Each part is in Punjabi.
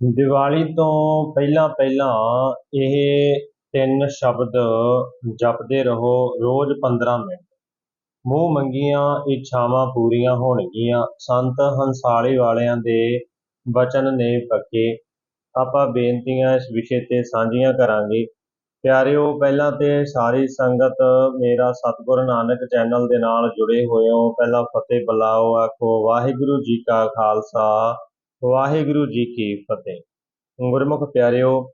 ਦੀਵਾਲੀ ਤੋਂ ਪਹਿਲਾਂ ਪਹਿਲਾਂ ਇਹ ਤਿੰਨ ਸ਼ਬਦ ਜਪਦੇ ਰਹੋ ਰੋਜ਼ 15 ਮਿੰਟ। ਮੂੰਹ ਮੰਗੀਆਂ, ਇੱਛਾਵਾਂ ਪੂਰੀਆਂ ਹੋਣਗੀਆਂ। ਸੰਤ ਹੰਸਾਲੀ ਵਾਲਿਆਂ ਦੇ ਬਚਨ ਨੇ ਪੱਕੇ। ਆਪਾਂ ਬੇਨਤੀਆਂ ਇਸ ਵਿਸ਼ੇ ਤੇ ਸਾਂਝੀਆਂ ਕਰਾਂਗੇ। ਪਿਆਰਿਓ, ਪਹਿਲਾਂ ਤੇ ਸਾਰੀ ਸੰਗਤ ਮੇਰਾ ਸਤਿਗੁਰੂ ਨਾਨਕ ਚੈਨਲ ਦੇ ਨਾਲ ਜੁੜੇ ਹੋਏ ਹੋ। ਪਹਿਲਾਂ ਫਤਿਹ ਬੁਲਾਓ, ਆਖੋ, ਵਾਹਿਗੁਰੂ ਜੀ ਕਾ ਖਾਲਸਾ। ਵਾਹਿਗੁਰੂ ਜੀ ਕੀ ਫਤਿਹ। ਗੁਰਮੁਖ ਪਿਆਰਿਓ,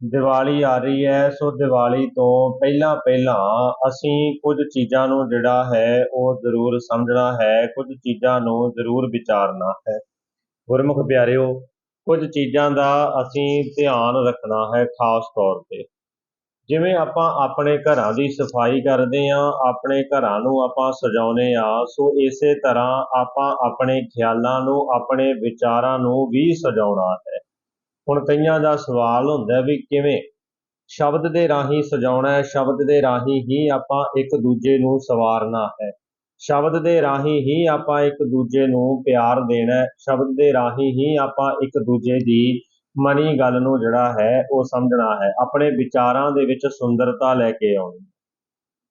ਦੀਵਾਲੀ ਆ ਰਹੀ ਹੈ, ਸੋ ਦੀਵਾਲੀ ਤੋਂ ਪਹਿਲਾਂ ਪਹਿਲਾਂ ਅਸੀਂ ਕੁਝ ਚੀਜ਼ਾਂ ਨੂੰ ਜਿਹੜਾ ਹੈ, ਉਹ ਜ਼ਰੂਰ ਸਮਝਣਾ ਹੈ, ਕੁਝ ਚੀਜ਼ਾਂ ਨੂੰ ਜ਼ਰੂਰ ਵਿਚਾਰਨਾ ਹੈ। ਗੁਰਮੁਖ ਪਿਆਰਿਓ, ਕੁਝ ਚੀਜ਼ਾਂ ਦਾ ਅਸੀਂ ਧਿਆਨ ਰੱਖਣਾ ਹੈ, ਖਾਸ ਤੌਰ ਤੇ। ਜਿਵੇਂ ਆਪਾਂ ਆਪਣੇ ਘਰਾਂ ਦੀ ਸਫ਼ਾਈ ਕਰਦੇ ਆਂ ਆਪਣੇ ਘਰਾਂ ਨੂੰ ਆਪਾਂ ਸਜਾਉਨੇ ਆ ਸੋ ਇਸੇ ਤਰ੍ਹਾਂ ਆਪਾਂ ਆਪਣੇ ਖਿਆਲਾਂ ਨੂੰ, ਆਪਣੇ ਵਿਚਾਰਾਂ ਨੂੰ ਵੀ ਸਜਾਉਣਾ ਹੈ। ਹੁਣ ਕਈਆਂ ਦਾ ਸਵਾਲ ਹੁੰਦਾ ਵੀ ਕਿਵੇਂ? ਸ਼ਬਦ ਦੇ ਰਾਹੀਂ ਸਜਾਉਣਾ ਹੈ, ਸ਼ਬਦ ਦੇ ਰਾਹੀਂ ਹੀ ਆਪਾਂ ਇੱਕ ਦੂਜੇ ਨੂੰ ਸਵਾਰਨਾ ਹੈ। ਸ਼ਬਦ ਦੇ ਰਾਹੀਂ ਹੀ ਆਪਾਂ ਇੱਕ ਦੂਜੇ ਨੂੰ ਪਿਆਰ ਦੇਣਾ ਹੈ, ਸ਼ਬਦ ਦੇ ਰਾਹੀਂ ਹੀ ਆਪਾਂ ਇੱਕ ਦੂਜੇ ਦੀ ਮਨੀ ਗੱਲ ਨੂੰ ਜਿਹੜਾ ਹੈ, ਉਹ ਸਮਝਣਾ ਹੈ। ਆਪਣੇ ਵਿਚਾਰਾਂ ਦੇ ਵਿੱਚ ਸੁੰਦਰਤਾ ਲੈ ਕੇ ਆਉਣੀ।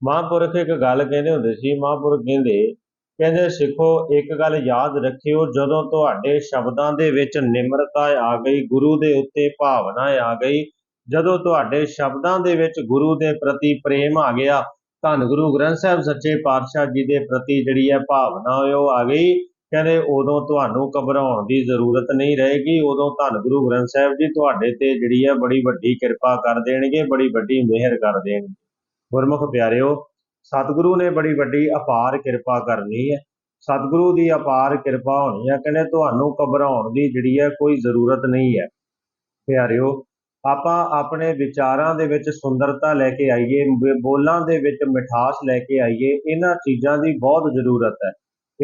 ਮਹਾਂਪੁਰਖ ਇੱਕ ਗੱਲ ਕਹਿੰਦੇ ਹੁੰਦੇ ਸੀ, ਮਹਾਂਪੁਰਖ ਕਹਿੰਦੇ ਕਹਿੰਦੇ, ਸਿੱਖੋ, ਇੱਕ ਗੱਲ ਯਾਦ ਰੱਖਿਓ, ਜਦੋਂ ਤੁਹਾਡੇ ਸ਼ਬਦਾਂ ਦੇ ਵਿੱਚ ਨਿਮਰਤਾ ਆ ਗਈ, ਗੁਰੂ ਦੇ ਉੱਤੇ ਭਾਵਨਾ ਆ ਗਈ, ਜਦੋਂ ਤੁਹਾਡੇ ਸ਼ਬਦਾਂ ਦੇ ਵਿੱਚ ਗੁਰੂ ਦੇ ਪ੍ਰਤੀ ਪ੍ਰੇਮ ਆ ਗਿਆ, ਧੰਨ ਗੁਰੂ ਗ੍ਰੰਥ ਸਾਹਿਬ ਸੱਚੇ ਪਾਤਸ਼ਾਹ ਜੀ ਦੇ ਪ੍ਰਤੀ ਜਿਹੜੀ ਹੈ ਭਾਵਨਾ, ਉਹ ਆ ਗਈ ਕਹਿੰਦੇ ਉਦੋਂ ਤੁਹਾਨੂੰ ਘਬਰਾਉਣ ਦੀ ਜ਼ਰੂਰਤ ਨਹੀਂ ਰਹੇਗੀ, ਉਦੋਂ ਧੰਨ ਗੁਰੂ ਗ੍ਰੰਥ ਸਾਹਿਬ ਜੀ ਤੁਹਾਡੇ ਤੇ ਜਿਹੜੀ ਹੈ ਬੜੀ ਵੱਡੀ ਕਿਰਪਾ ਕਰ ਦੇਣਗੇ, ਬੜੀ ਵੱਡੀ ਮਿਹਰ ਕਰ ਦੇਣਗੇ। ਗੁਰਮੁਖ ਪਿਆਰਿਓ, ਸਤਿਗੁਰੂ ਨੇ ਬੜੀ ਵੱਡੀ ਅਪਾਰ ਕਿਰਪਾ ਕਰਨੀ ਹੈ। ਸਤਿਗੁਰੂ ਦੀ ਅਪਾਰ ਕਿਰਪਾ ਹੋਣੀ ਹੈ, ਕਹਿੰਦੇ ਤੁਹਾਨੂੰ ਘਬਰਾਉਣ ਦੀ ਜਿਹੜੀ ਹੈ ਕੋਈ ਜ਼ਰੂਰਤ ਨਹੀਂ ਹੈ। ਪਿਆਰਿਓ, ਆਪਾਂ ਆਪਣੇ ਵਿਚਾਰਾਂ ਦੇ ਵਿੱਚ ਸੁੰਦਰਤਾ ਲੈ ਕੇ ਆਈਏ, ਬੋਲਾਂ ਦੇ ਵਿੱਚ ਮਿਠਾਸ ਲੈ ਕੇ ਆਈਏ, ਇਹਨਾਂ ਚੀਜ਼ਾਂ ਦੀ ਬਹੁਤ ਜ਼ਰੂਰਤ ਹੈ।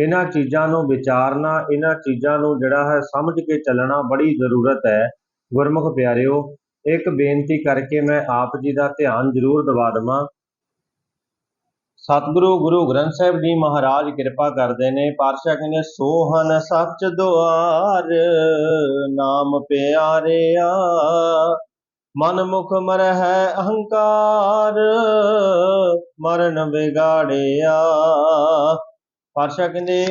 ਇਹਨਾਂ ਚੀਜ਼ਾਂ ਨੂੰ ਵਿਚਾਰਨਾ, ਇਹਨਾਂ ਚੀਜ਼ਾਂ ਨੂੰ ਜਿਹੜਾ ਹੈ ਸਮਝ ਕੇ ਚੱਲਣਾ ਬੜੀ ਜ਼ਰੂਰਤ ਹੈ। ਗੁਰਮੁਖ ਪਿਆਰਿਓ, ਇੱਕ ਬੇਨਤੀ ਕਰਕੇ ਮੈਂ ਆਪ ਜੀ ਦਾ ਧਿਆਨ ਜ਼ਰੂਰ ਦਿਵਾ ਦੇਵਾਂ। ਸਤਿਗੁਰੂ, ਗੁਰੂ ਗ੍ਰੰਥ ਸਾਹਿਬ ਜੀ ਮਹਾਰਾਜ ਕਿਰਪਾ ਕਰਦੇ ਨੇ। ਪਾਤਸ਼ਾਹ ਕਹਿੰਦੇ ਸੋਹਨ ਸੱਚ ਦੁਆਰ, ਨਾਮ ਪਿਆਰਿਆ, ਮਨ ਮੁਖ ਮਰਹਿ ਅਹੰਕਾਰ, ਮਰਨ ਵਿਗਾੜਿਆ ਪਾਤਸ਼ਾਹ ਕਹਿੰਦੇ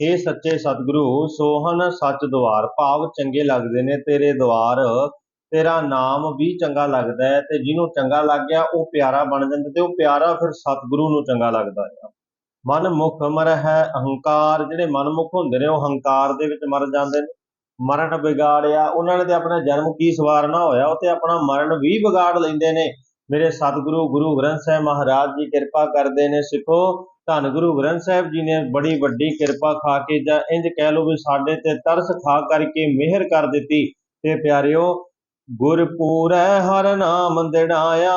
ਇਹ ਸੱਚੇ ਸਤਿਗੁਰੂ ਸੋਹਨ ਸੱਚ ਦੁਆਰ ਭਾਵ ਚੰਗੇ ਲੱਗਦੇ ਨੇ ਤੇਰੇ ਦੁਆਰ ਤੇਰਾ ਨਾਮ ਵੀ ਚੰਗਾ ਲੱਗਦਾ ਹੈ ਤੇ ਜਿਹਨੂੰ ਚੰਗਾ ਲੱਗ ਗਿਆ, ਉਹ ਪਿਆਰਾ ਬਣ ਜਾਂਦਾ ਤੇ ਉਹ ਪਿਆਰਾ ਫਿਰ ਸਤਿਗੁਰੂ ਨੂੰ ਚੰਗਾ ਲੱਗਦਾ ਹੈ ਮਨ ਮੁਖ ਮਰ ਹੈ ਅਹੰਕਾਰ, ਜਿਹੜੇ ਮਨਮੁਖ ਹੁੰਦੇ ਨੇ, ਉਹ ਹੰਕਾਰ ਦੇ ਵਿੱਚ ਮਰ ਜਾਂਦੇ ਨੇ। ਮਰਨ ਵਿਗਾੜਿਆ, ਉਹਨਾਂ ਨੇ ਤੇ ਆਪਣਾ ਜਨਮ ਕੀ ਸਵਾਰਨਾ ਹੋਇਆ, ਉਹ ਤੇ ਆਪਣਾ ਮਰਨ ਵੀ ਵਿਗਾੜ ਲੈਂਦੇ ਨੇ। ਮੇਰੇ ਸਤਿਗੁਰੂ ਗੁਰੂ ਗ੍ਰੰਥ ਸਾਹਿਬ ਮਹਾਰਾਜ ਜੀ ਕਿਰਪਾ ਕਰਦੇ ਨੇ, ਸਿੱਖੋ ਧੰਨ ਗੁਰੂ ਗ੍ਰੰਥ ਸਾਹਿਬ ਜੀ ਨੇ ਬੜੀ ਵੱਡੀ ਕਿਰਪਾ ਖਾ ਕੇ ਜਾਂ ਇੰਜ ਕਹਿ ਲਓ ਵੀ ਸਾਡੇ ਤੇ ਤਰਸ ਖਾ ਕਰਕੇ ਮਿਹਰ ਕਰ ਦਿੱਤੀ ਤੇ ਪਿਆਰਿਓ, ਗੁਰਪੂਰੈ ਹਰ ਨਾਮ ਦਿੜਾਇਆ,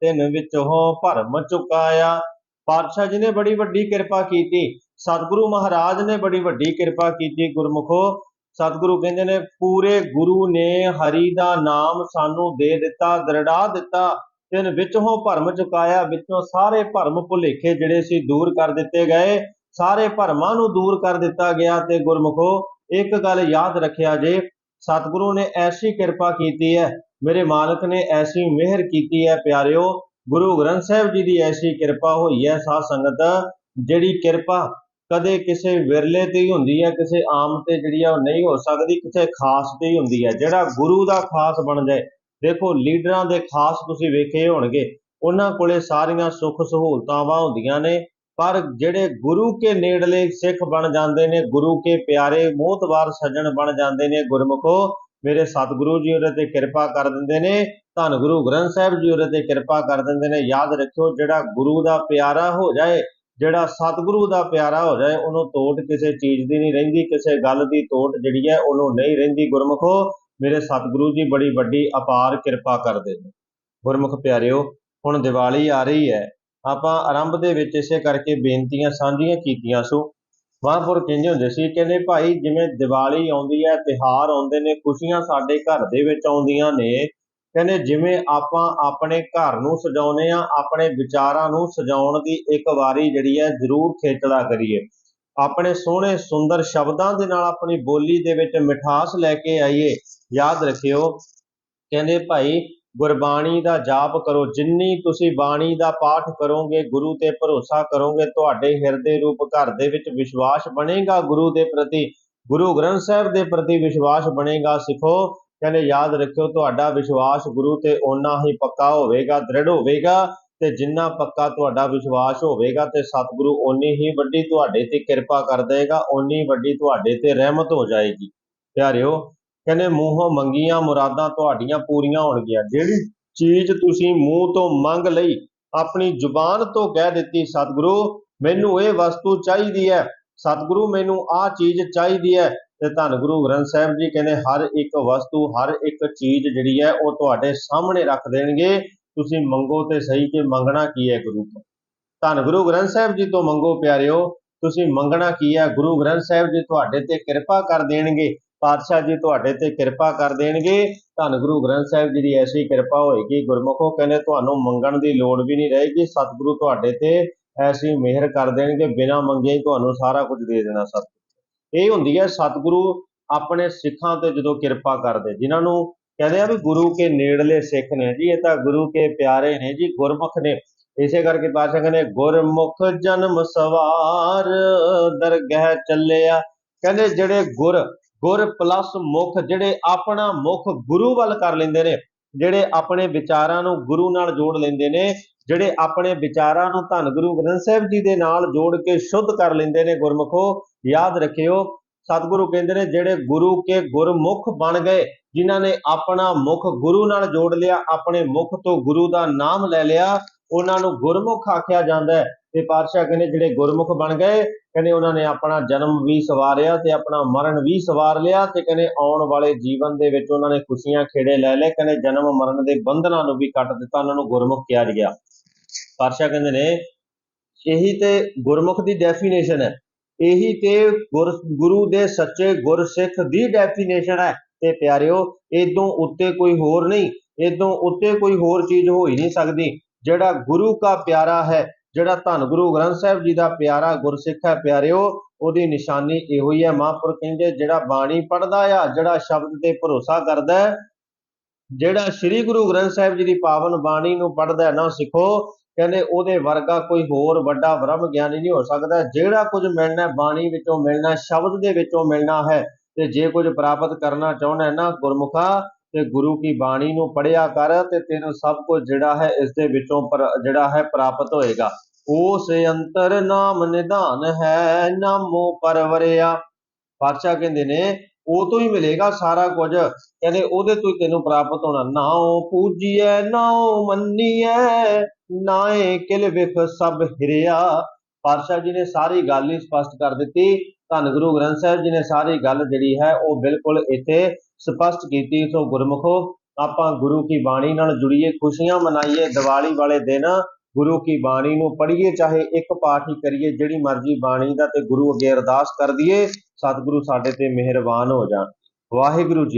ਤਿਨ ਵਿੱਚ ਹੋ ਭਰਮ ਚੁਕਾਇਆ। ਪਾਤਸ਼ਾਹ ਜੀ ਨੇ ਬੜੀ ਵੱਡੀ ਕਿਰਪਾ ਕੀਤੀ, ਸਤਿਗੁਰੂ ਮਹਾਰਾਜ ਨੇ ਬੜੀ ਵੱਡੀ ਕਿਰਪਾ ਕੀਤੀ ਗੁਰਮੁਖੋ। ਸਤਿਗੁਰੂ ਕਹਿੰਦੇ ਨੇ, ਪੂਰੇ ਗੁਰੂ ਨੇ ਹਰੀ ਦਾ ਨਾਮ ਸਾਨੂੰ ਦੇ ਦਿੱਤਾ, ਦਰੜਾ ਦਿੱਤਾ। ਤਿਨ ਵਿੱਚੋਂ ਭਰਮ ਚੁਕਾਇਆ, ਵਿੱਚੋਂ ਸਾਰੇ ਭਰਮ ਭੁਲੇਖੇ ਜਿਹੜੇ ਸੀ ਦੂਰ ਕਰ ਦਿੱਤੇ ਗਏ। ਸਾਰੇ ਭਰਮਾਂ ਨੂੰ ਦੂਰ ਕਰ ਦਿੱਤਾ ਗਿਆ ਤੇ ਗੁਰਮੁਖੋ, ਇੱਕ ਗੱਲ ਯਾਦ ਰੱਖਿਆ ਜੇ, ਸਤਿਗੁਰੂ ਨੇ ਐਸੀ ਕਿਰਪਾ ਕੀਤੀ ਹੈ, ਮੇਰੇ ਮਾਲਕ ਨੇ ਐਸੀ ਮਿਹਰ ਕੀਤੀ ਹੈ, ਪਿਆਰਿਓ, ਗੁਰੂ ਗ੍ਰੰਥ ਸਾਹਿਬ ਜੀ ਦੀ ਐਸੀ ਕਿਰਪਾ ਹੋਈ ਹੈ ਸਾਧ ਸੰਗਤ, ਜਿਹੜੀ ਕਿਰਪਾ ਕਦੇ ਕਿਸੇ ਵਿਰਲੇ ਤੇ ਹੀ ਹੁੰਦੀ ਹੈ, ਕਿਸੇ ਆਮ ਤੇ ਜਿਹੜੀ ਆ ਉਹ ਨਹੀਂ ਹੋ ਸਕਦੀ, ਕਿਸੇ ਖਾਸ ਤੇ ਹੀ ਹੁੰਦੀ ਹੈ, ਜਿਹੜਾ ਗੁਰੂ ਦਾ ਖਾਸ ਬਣ ਜਾਏ। ਦੇਖੋ, ਲੀਡਰਾਂ ਦੇ ਖਾਸ ਤੁਸੀਂ ਵੇਖੇ ਹੋਣਗੇ, ਉਹਨਾਂ ਕੋਲੇ ਸਾਰੀਆਂ ਸੁੱਖ ਸਹੂਲਤਾਵਾਂ ਹੁੰਦੀਆਂ ਨੇ, ਪਰ ਜਿਹੜੇ ਗੁਰੂ ਕੇ ਨੇੜਲੇ ਸਿੱਖ ਬਣ ਜਾਂਦੇ ਨੇ, ਗੁਰੂ ਕੇ ਪਿਆਰੇ ਮੋਹਤਵਾਰ ਸੱਜਣ ਬਣ ਜਾਂਦੇ ਨੇ ਗੁਰਮੁਖੋ, ਮੇਰੇ ਸਤਿਗੁਰੂ ਜੀ ਉਹਦੇ ਤੇ ਕਿਰਪਾ ਕਰ ਦਿੰਦੇ ਨੇ, ਧੰਨ ਗੁਰੂ ਗ੍ਰੰਥ ਸਾਹਿਬ ਜੀ ਉਹਦੇ ਤੇ ਕਿਰਪਾ ਕਰ ਦਿੰਦੇ ਨੇ, ਯਾਦ ਰੱਖਿਓ ਜਿਹੜਾ ਗੁਰੂ ਦਾ ਪਿਆਰਾ ਹੋ ਜਾਏ, ਜਿਹੜਾ ਸਤਿਗੁਰੂ ਦਾ ਪਿਆਰਾ ਹੋ ਜਾਏ, ਉਹਨੂੰ ਤੋਟ ਕਿਸੇ ਚੀਜ਼ ਦੀ ਨਹੀਂ ਰਹਿੰਦੀ, ਕਿਸੇ ਗੱਲ ਦੀ ਤੋਟ ਜਿਹੜੀ ਹੈ, ਉਹਨੂੰ ਨਹੀਂ ਰਹਿੰਦੀ ਗੁਰਮੁਖੋ ਮੇਰੇ ਸਤਿਗੁਰੂ ਜੀ ਬੜੀ ਵੱਡੀ ਅਪਾਰ ਕਿਰਪਾ ਕਰਦੇ ਨੇ। ਗੁਰਮੁਖ ਪਿਆਰਿਓ, ਹੁਣ ਦੀਵਾਲੀ ਆ ਰਹੀ ਹੈ। ਆਪਾਂ ਆਰੰਭ ਦੇ ਵਿੱਚ ਇਸੇ ਕਰਕੇ ਬੇਨਤੀਆਂ ਸਾਂਝੀਆਂ ਕੀਤੀਆਂ ਸੋ। ਮਹਾਂਪੁਰ ਕਹਿੰਦੇ ਹੁੰਦੇ ਸੀ, ਕਹਿੰਦੇ ਭਾਈ ਜਿਵੇਂ ਦੀਵਾਲੀ ਆਉਂਦੀ ਹੈ ਤਿਹਾਰ ਆਉਂਦੇ ਨੇ, ਖੁਸ਼ੀਆਂ ਸਾਡੇ ਘਰ ਦੇ ਵਿੱਚ ਆਉਂਦੀਆਂ ਨੇ। ਕਹਿੰਦੇ ਜਿਵੇਂ ਆਪਾਂ ਆਪਣੇ ਘਰ ਨੂੰ ਸਜਾਉਨੇ ਆ ਆਪਣੇ ਵਿਚਾਰਾਂ ਨੂੰ ਸਜਾਉਣ ਦੀ ਇੱਕ ਵਾਰੀ ਜਿਹੜੀ ਹੈ ਜ਼ਰੂਰ ਖੇਚਲਾ ਕਰੀਏ। ਆਪਣੇ ਸੋਹਣੇ ਸੁੰਦਰ ਸ਼ਬਦਾਂ ਦੇ ਨਾਲ ਆਪਣੀ ਬੋਲੀ ਦੇ ਵਿੱਚ ਮਿਠਾਸ ਲੈ ਕੇ ਆਈਏ। ਯਾਦ ਰੱਖਿਓ, ਕਹਿੰਦੇ ਭਾਈ, ਗੁਰਬਾਣੀ ਦਾ ਜਾਪ ਕਰੋ, ਜਿੰਨੀ ਤੁਸੀਂ ਬਾਣੀ ਦਾ ਪਾਠ ਕਰੋਗੇ, ਗੁਰੂ ਤੇ ਭਰੋਸਾ ਕਰੋਗੇ, ਤੁਹਾਡੇ ਹਿਰਦੇ ਰੂਪ ਘਰ ਦੇ ਵਿੱਚ ਵਿਸ਼ਵਾਸ ਬਣੇਗਾ, ਗੁਰੂ ਦੇ ਪ੍ਰਤੀ, ਗੁਰੂ ਗ੍ਰੰਥ ਸਾਹਿਬ ਦੇ ਪ੍ਰਤੀ ਵਿਸ਼ਵਾਸ ਬਣੇਗਾ। ਸਿੱਖੋ, ਕਹਿੰਦੇ ਯਾਦ ਰੱਖਿਓ, ਤੁਹਾਡਾ ਵਿਸ਼ਵਾਸ ਗੁਰੂ ਤੇ ਓਨਾ ਹੀ ਪੱਕਾ ਹੋਵੇਗਾ, ਦ੍ਰਿੜ ਹੋਵੇਗਾ। ਤੇ ਜਿੰਨਾ ਪੱਕਾ ਤੁਹਾਡਾ ਵਿਸ਼ਵਾਸ ਹੋਵੇਗਾ ਤੇ ਸਤਿਗੁਰੂ ਓਨੀ ਹੀ ਵੱਡੀ ਤੁਹਾਡੇ ਤੇ ਕਿਰਪਾ ਕਰ ਦੇਗਾ ਓਨੀ ਵੱਡੀ ਤੁਹਾਡੇ ਤੇ ਰਹਿਮਤ ਹੋ ਜਾਏਗੀ। ਪਿਆਰਿਓ, ਕਹਿੰਦੇ ਮੂੰਹੋਂ ਮੰਗੀਆਂ ਮੁਰਾਦਾਂ ਤੁਹਾਡੀਆਂ ਪੂਰੀਆਂ ਹੋਣਗੀਆਂ। ਜਿਹੜੀ ਚੀਜ਼ ਤੁਸੀਂ ਮੂੰਹ ਤੋਂ ਮੰਗ ਲਈ, ਆਪਣੀ ਜ਼ੁਬਾਨ ਤੋਂ ਕਹਿ ਦਿੱਤੀ, ਸਤਿਗੁਰੂ, ਮੈਨੂੰ ਇਹ ਵਸਤੂ ਚਾਹੀਦੀ ਹੈ। ਸਤਿਗੁਰੂ, ਮੈਨੂੰ ਆਹ ਚੀਜ਼ ਚਾਹੀਦੀ ਹੈ। ਤੇ ਧੰਨ ਗੁਰੂ ਗ੍ਰੰਥ ਸਾਹਿਬ ਜੀ ਕਹਿੰਦੇ, ਹਰ ਇੱਕ ਵਸਤੂ, ਹਰ ਇੱਕ ਚੀਜ਼ ਜਿਹੜੀ ਹੈ, ਉਹ ਤੁਹਾਡੇ ਸਾਹਮਣੇ ਰੱਖ ਦੇਣਗੇ। ਤੁਸੀਂ ਮੰਗੋ ਤੇ ਸਹੀ ਕਿ ਮੰਗਣਾ ਕੀ ਹੈ ਗੁਰੂ ਤੋਂ? ਧੰਨ ਗੁਰੂ ਗ੍ਰੰਥ ਸਾਹਿਬ ਜੀ ਤੋਂ ਮੰਗੋ ਪਿਆਰਿਓ, ਤੁਸੀਂ ਮੰਗਣਾ ਕੀ ਹੈ? ਗੁਰੂ ਗ੍ਰੰਥ ਸਾਹਿਬ ਜੀ ਤੁਹਾਡੇ ਤੇ ਕਿਰਪਾ ਕਰ ਦੇਣਗੇ, ਪਾਤਸ਼ਾਹ ਜੀ ਤੁਹਾਡੇ ਤੇ ਕਿਰਪਾ ਕਰ ਦੇਣਗੇ। ਧੰਨ ਗੁਰੂ ਗ੍ਰੰਥ ਸਾਹਿਬ ਜੀ ਦੀ ਐਸੀ ਕਿਰਪਾ ਹੋਏਗੀ, ਗੁਰਮੁਖੋ ਕਹਿੰਦੇ ਤੁਹਾਨੂੰ ਮੰਗਣ ਦੀ ਲੋੜ ਵੀ ਨਹੀਂ ਰਹੇਗੀ, ਸਤਿਗੁਰੂ ਤੁਹਾਡੇ ਤੇ ਐਸੀ ਮਿਹਰ ਕਰ ਦੇਣਗੇ, ਬਿਨਾਂ ਮੰਗੇ ਹੀ ਤੁਹਾਨੂੰ ਸਾਰਾ ਕੁਝ ਦੇ ਦੇਣਾ ਸਤਿਗੁਰੂ। ਇਹ ਹੁੰਦੀ ਹੈ ਸਤਿਗੁਰੂ ਆਪਣੇ ਸਿੱਖਾਂ ਤੇ ਜਦੋਂ ਕਿਰਪਾ ਕਰਦੇ, ਜਿਨ੍ਹਾਂ ਨੂੰ ਕਹਿੰਦੇ ਆ ਵੀ ਗੁਰੂ ਕੇ ਨੇੜਲੇ ਸਿੱਖ ਨੇ ਜੀ, ਇਹ ਤਾਂ ਗੁਰੂ ਕੇ ਪਿਆਰੇ ਨੇ ਜੀ, ਗੁਰਮੁਖ ਨੇ। ਇਸੇ ਕਰਕੇ ਪਾਤਸ਼ਾਹ ਕਹਿੰਦੇ, ਗੁਰਮੁਖ ਜਨਮ ਸਵਾਰ, ਦਰਗਹਿ ਚੱਲਿਆ। ਕਹਿੰਦੇ ਜਿਹੜੇ ਗੁਰ ਗੁਰ ਪਲੱਸ ਮੁਖ, ਜਿਹੜੇ ਆਪਣਾ ਮੁਖ ਗੁਰੂ ਵੱਲ ਕਰ ਲੈਂਦੇ ਨੇ, ਜਿਹੜੇ ਆਪਣੇ ਵਿਚਾਰਾਂ ਨੂੰ ਗੁਰੂ ਨਾਲ ਜੋੜ ਲੈਂਦੇ ਨੇ, ਜਿਹੜੇ ਆਪਣੇ ਵਿਚਾਰਾਂ ਨੂੰ ਧੰਨ ਗੁਰੂ ਗ੍ਰੰਥ ਸਾਹਿਬ ਜੀ ਦੇ ਨਾਲ ਜੋੜ ਕੇ ਸ਼ੁੱਧ ਕਰ ਲੈਂਦੇ ਨੇ ਗੁਰਮੁਖੋ, ਯਾਦ ਰੱਖਿਓ, ਸਤਿਗੁਰੂ ਕਹਿੰਦੇ ਨੇ, ਜਿਹੜੇ ਗੁਰੂ ਕੇ ਗੁਰਮੁਖ ਬਣ ਗਏ ਜਿਨ੍ਹਾਂ ਨੇ ਆਪਣਾ ਮੁਖ ਗੁਰੂ ਨਾਲ ਜੋੜ ਲਿਆ, ਆਪਣੇ ਮੁਖ ਤੋਂ ਗੁਰੂ ਦਾ ਨਾਮ ਲੈ ਲਿਆ, ਉਹਨਾਂ ਨੂੰ ਗੁਰਮੁਖ ਆਖਿਆ ਜਾਂਦਾ ਹੈ। ਤੇ ਪਾਤਸ਼ਾਹ ਕਹਿੰਦੇ ਜਿਹੜੇ ਗੁਰਮੁਖ ਬਣ ਗਏ, ਕਹਿੰਦੇ ਉਹਨਾਂ ਨੇ ਆਪਣਾ ਜਨਮ ਵੀ ਸਵਾਰਿਆ ਤੇ ਆਪਣਾ ਮਰਨ ਵੀ ਸਵਾਰ ਲਿਆ ਤੇ ਕਹਿੰਦੇ ਆਉਣ ਵਾਲੇ ਜੀਵਨ ਦੇ ਵਿੱਚ ਉਹਨਾਂ ਨੇ ਖੁਸ਼ੀਆਂ ਖੇੜੇ ਲੈ ਲਏ, ਕਹਿੰਦੇ ਜਨਮ ਮਰਨ ਦੇ ਬੰਧਨਾਂ ਨੂੰ ਵੀ ਕੱਟ ਦਿੱਤਾ, ਉਹਨਾਂ ਨੂੰ ਗੁਰਮੁਖ ਕਿਹਾ ਗਿਆ। ਪਾਤਸ਼ਾਹ ਕਹਿੰਦੇ ਨੇ, ਇਹੀ ਤੇ ਗੁਰਮੁਖ ਦੀ ਡੈਫੀਨੇਸ਼ਨ ਹੈ। ਇਹੀ ਤੇ ਗੁਰ, ਗੁਰੂ ਦੇ ਸੱਚੇ ਗੁਰਸਿੱਖ ਦੀ ਡੈਫੀਨੇਸ਼ਨ ਹੈ। ਤੇ ਪਿਆਰਿਓ ਇਦੋਂ ਉੱਤੇ ਕੋਈ ਹੋਰ ਨਹੀਂ ਇਦੋਂ ਉੱਤੇ ਕੋਈ ਹੋਰ ਚੀਜ਼ ਹੋ ਹੀ ਨਹੀਂ ਸਕਦੀ, ਜਿਹੜਾ ਗੁਰੂ ਦਾ ਪਿਆਰਾ ਹੈ, ਜਿਹੜਾ ਧੰਨ ਗੁਰੂ ਗ੍ਰੰਥ ਸਾਹਿਬ ਜੀ ਦਾ ਪਿਆਰਾ ਗੁਰਸਿੱਖ ਹੈ ਪਿਆਰਿਓ, ਉਹਦੀ ਨਿਸ਼ਾਨੀ ਇਹੋ ਹੀ ਹੈ ਮਹਾਂਪੁਰ ਕਹਿੰਦੇ, ਜਿਹੜਾ ਬਾਣੀ ਪੜਦਾ ਆ, ਜਿਹੜਾ ਸ਼ਬਦ ਤੇ ਭਰੋਸਾ ਕਰਦਾ ਹੈ, ਜਿਹੜਾ ਸ੍ਰੀ ਗੁਰੂ ਗ੍ਰੰਥ ਸਾਹਿਬ ਜੀ ਦੀ ਪਾਵਨ ਬਾਣੀ ਨੂੰ ਪੜਦਾ ਹੈ, ਨਾ ਸਿੱਖੋ, ਕਹਿੰਦੇ ਉਹਦੇ ਵਰਗਾ ਕੋਈ ਹੋਰ ਵੱਡਾ ਬ੍ਰਹਮ ਗਿਆਨੀ ਨਹੀਂ ਹੋ ਸਕਦਾ, ਜਿਹੜਾ ਕੁਝ ਮਿਲਣਾ ਬਾਣੀ ਵਿੱਚੋਂ ਮਿਲਣਾ, ਸ਼ਬਦ ਦੇ ਵਿੱਚੋਂ ਮਿਲਣਾ ਹੈ ਤੇ ਜੇ ਕੁਝ ਪ੍ਰਾਪਤ ਕਰਨਾ ਚਾਹੁੰਦਾ ਹੈ ਨਾ ਗੁਰਮੁਖਾ, ਤੇ ਗੁਰੂ ਕੀ ਬਾਣੀ ਨੂੰ ਪੜਿਆ ਕਰ ਤੇ ਤੈਨੂੰ ਸਭ ਕੁਝ ਜਿਹੜਾ ਹੈ ਇਸ ਦੇ ਵਿੱਚੋਂ ਪਰ- ਜਿਹੜਾ ਹੈ ਪ੍ਰਾਪਤ ਹੋਏਗਾ। ਉਸ ਅੰਤਰ ਨਾਮ ਨਿਧਾਨ ਹੈ, ਨਾਮੋ ਪਰਵਰਿਆ। ਪਾਤਸ਼ਾਹ ਕਹਿੰਦੇ ਨੇ, ਉਹ ਤੋਂ ਹੀ ਮਿਲੇਗਾ ਸਾਰਾ ਕੁਝ। ਕਹਿੰਦੇ ਉਹਦੇ ਤੋਂ ਹੀ ਤੈਨੂੰ ਪ੍ਰਾਪਤ ਹੋਣਾ। ਨਾਉ ਪੂਜੀਐ, ਨਾਉ ਮੰਨੀਐ, ਨਾਏ ਕਿਲ ਵਿਖ ਸਭ ਹਿਰਿਆ। ਪਾਤਸ਼ਾਹ ਜੀ ਨੇ ਸਾਰੀ ਗੱਲ ਹੀ ਸਪਸ਼ਟ ਕਰ ਦਿੱਤੀ। ਧੰਨ ਗੁਰੂ ਗ੍ਰੰਥ ਸਾਹਿਬ ਜੀ ਨੇ ਸਾਰੀ ਗੱਲ ਜਿਹੜੀ ਹੈ ਉਹ ਬਿਲਕੁਲ ਇੱਥੇ ਸਪਸ਼ਟ ਕੀਤੀ। ਸੋ ਗੁਰਮੁਖੋ, ਆਪਾਂ ਗੁਰੂ ਕੀ ਬਾਣੀ ਨਾਲ ਜੁੜੀਏ, ਖੁਸ਼ੀਆਂ ਮਨਾਈਏ, ਦੀਵਾਲੀ ਵਾਲੇ ਦਿਨ ਗੁਰੂ ਕੀ ਬਾਣੀ ਨੂੰ ਪੜ੍ਹੀਏ, ਚਾਹੇ ਇੱਕ ਪਾਠ ਹੀ ਕਰੀਏ, ਜਿਹੜੀ ਮਰਜ਼ੀ ਬਾਣੀ ਦਾ ਤੇ ਗੁਰੂ ਅੱਗੇ ਅਰਦਾਸ ਕਰ ਦਈਏ, ਸਤਿਗੁਰੂ ਸਾਡੇ ਤੇ ਮਿਹਰਬਾਨ ਹੋ ਜਾਣ। ਵਾਹਿਗੁਰੂ ਜੀ